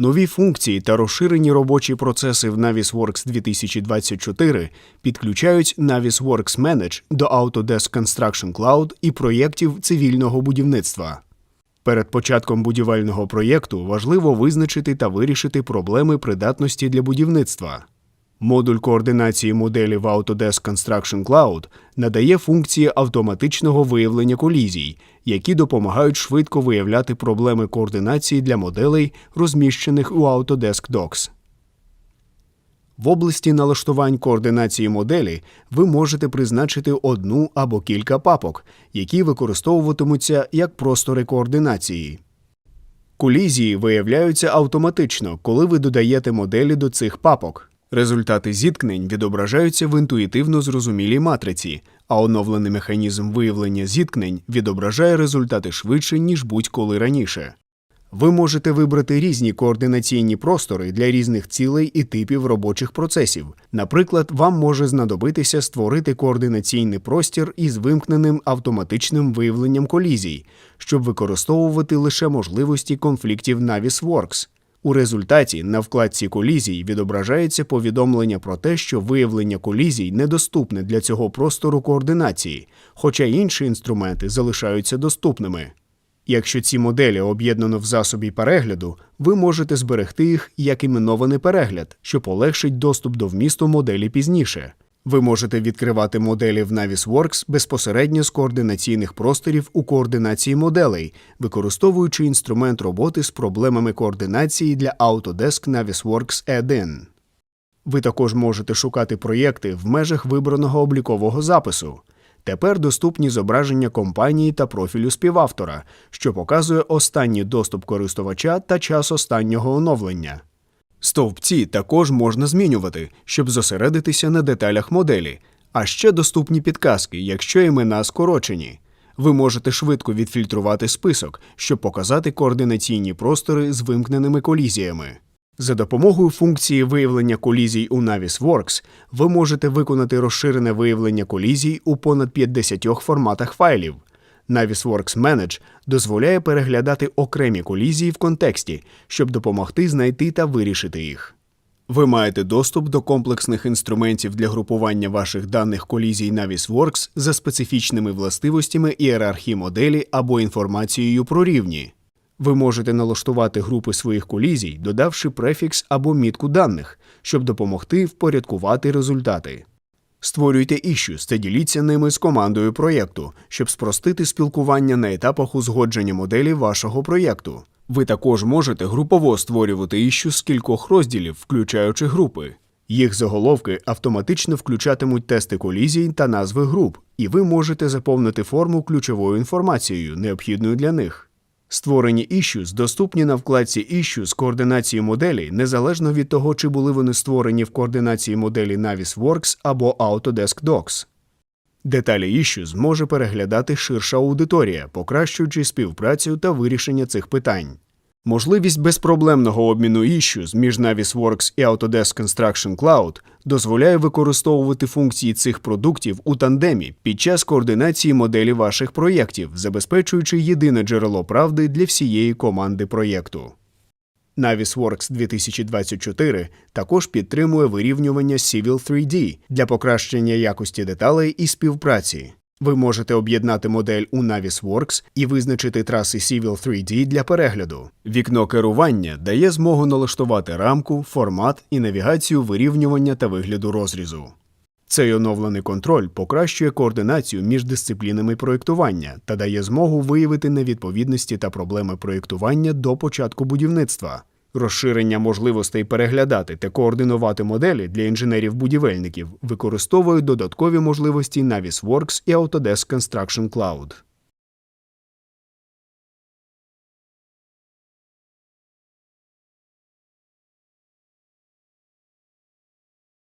Нові функції та розширені робочі процеси в Navisworks 2024 підключають Navisworks Manage до Autodesk Construction Cloud і проєктів цивільного будівництва. Перед початком будівельного проєкту важливо визначити та вирішити проблеми придатності для будівництва. Модуль координації моделі в Autodesk Construction Cloud надає функції автоматичного виявлення колізій, які допомагають швидко виявляти проблеми координації для моделей, розміщених у Autodesk Docs. В області налаштувань координації моделі ви можете призначити одну або кілька папок, які використовуватимуться як простори координації. Колізії виявляються автоматично, коли ви додаєте моделі до цих папок. Результати зіткнень відображаються в інтуїтивно зрозумілій матриці, а оновлений механізм виявлення зіткнень відображає результати швидше, ніж будь-коли раніше. Ви можете вибрати різні координаційні простори для різних цілей і типів робочих процесів. Наприклад, вам може знадобитися створити координаційний простір із вимкненим автоматичним виявленням колізій, щоб використовувати лише можливості конфліктів Navisworks. У результаті на вкладці колізій відображається повідомлення про те, що виявлення колізій недоступне для цього простору координації, хоча інші інструменти залишаються доступними. Якщо ці моделі об'єднано в засобі перегляду, ви можете зберегти їх як іменований перегляд, що полегшить доступ до вмісту моделі пізніше. Ви можете відкривати моделі в Navisworks безпосередньо з координаційних просторів у координації моделей, використовуючи інструмент роботи з проблемами координації для Autodesk Navisworks Add-in. Ви також можете шукати проєкти в межах вибраного облікового запису. Тепер доступні зображення компанії та профілю співавтора, що показує останній доступ користувача та час останнього оновлення. Стовпці також можна змінювати, щоб зосередитися на деталях моделі, а ще доступні підказки, якщо імена скорочені. Ви можете швидко відфільтрувати список, щоб показати координаційні простори з вимкненими колізіями. За допомогою функції виявлення колізій у Navisworks ви можете виконати розширене виявлення колізій у понад 50 форматах файлів. Navisworks Manage дозволяє переглядати окремі колізії в контексті, щоб допомогти знайти та вирішити їх. Ви маєте доступ до комплексних інструментів для групування ваших даних колізій Navisworks за специфічними властивостями ієрархії моделі або інформацією про рівні. Ви можете налаштувати групи своїх колізій, додавши префікс або мітку даних, щоб допомогти впорядкувати результати. Створюйте issues та діліться ними з командою проєкту, щоб спростити спілкування на етапах узгодження моделі вашого проєкту. Ви також можете групово створювати issues з кількох розділів, включаючи групи. Їх заголовки автоматично включатимуть тести колізій та назви груп, і ви можете заповнити форму ключовою інформацією, необхідною для них. Створені issues доступні на вкладці Issue з координації моделі незалежно від того, чи були вони створені в координації моделі Navisworks або Autodesk Docs. Деталі issues може переглядати ширша аудиторія, покращуючи співпрацю та вирішення цих питань. Можливість безпроблемного обміну issues між Navisworks і Autodesk Construction Cloud дозволяє використовувати функції цих продуктів у тандемі під час координації моделі ваших проєктів, забезпечуючи єдине джерело правди для всієї команди проєкту. Navisworks 2024 також підтримує вирівнювання Civil 3D для покращення якості деталей і співпраці. Ви можете об'єднати модель у Navisworks і визначити траси Civil 3D для перегляду. Вікно керування дає змогу налаштувати рамку, формат і навігацію вирівнювання та вигляду розрізу. Цей оновлений контроль покращує координацію між дисциплінами проєктування та дає змогу виявити невідповідності та проблеми проєктування до початку будівництва. Розширення можливостей переглядати та координувати моделі для інженерів-будівельників використовують додаткові можливості Navisworks і Autodesk Construction Cloud.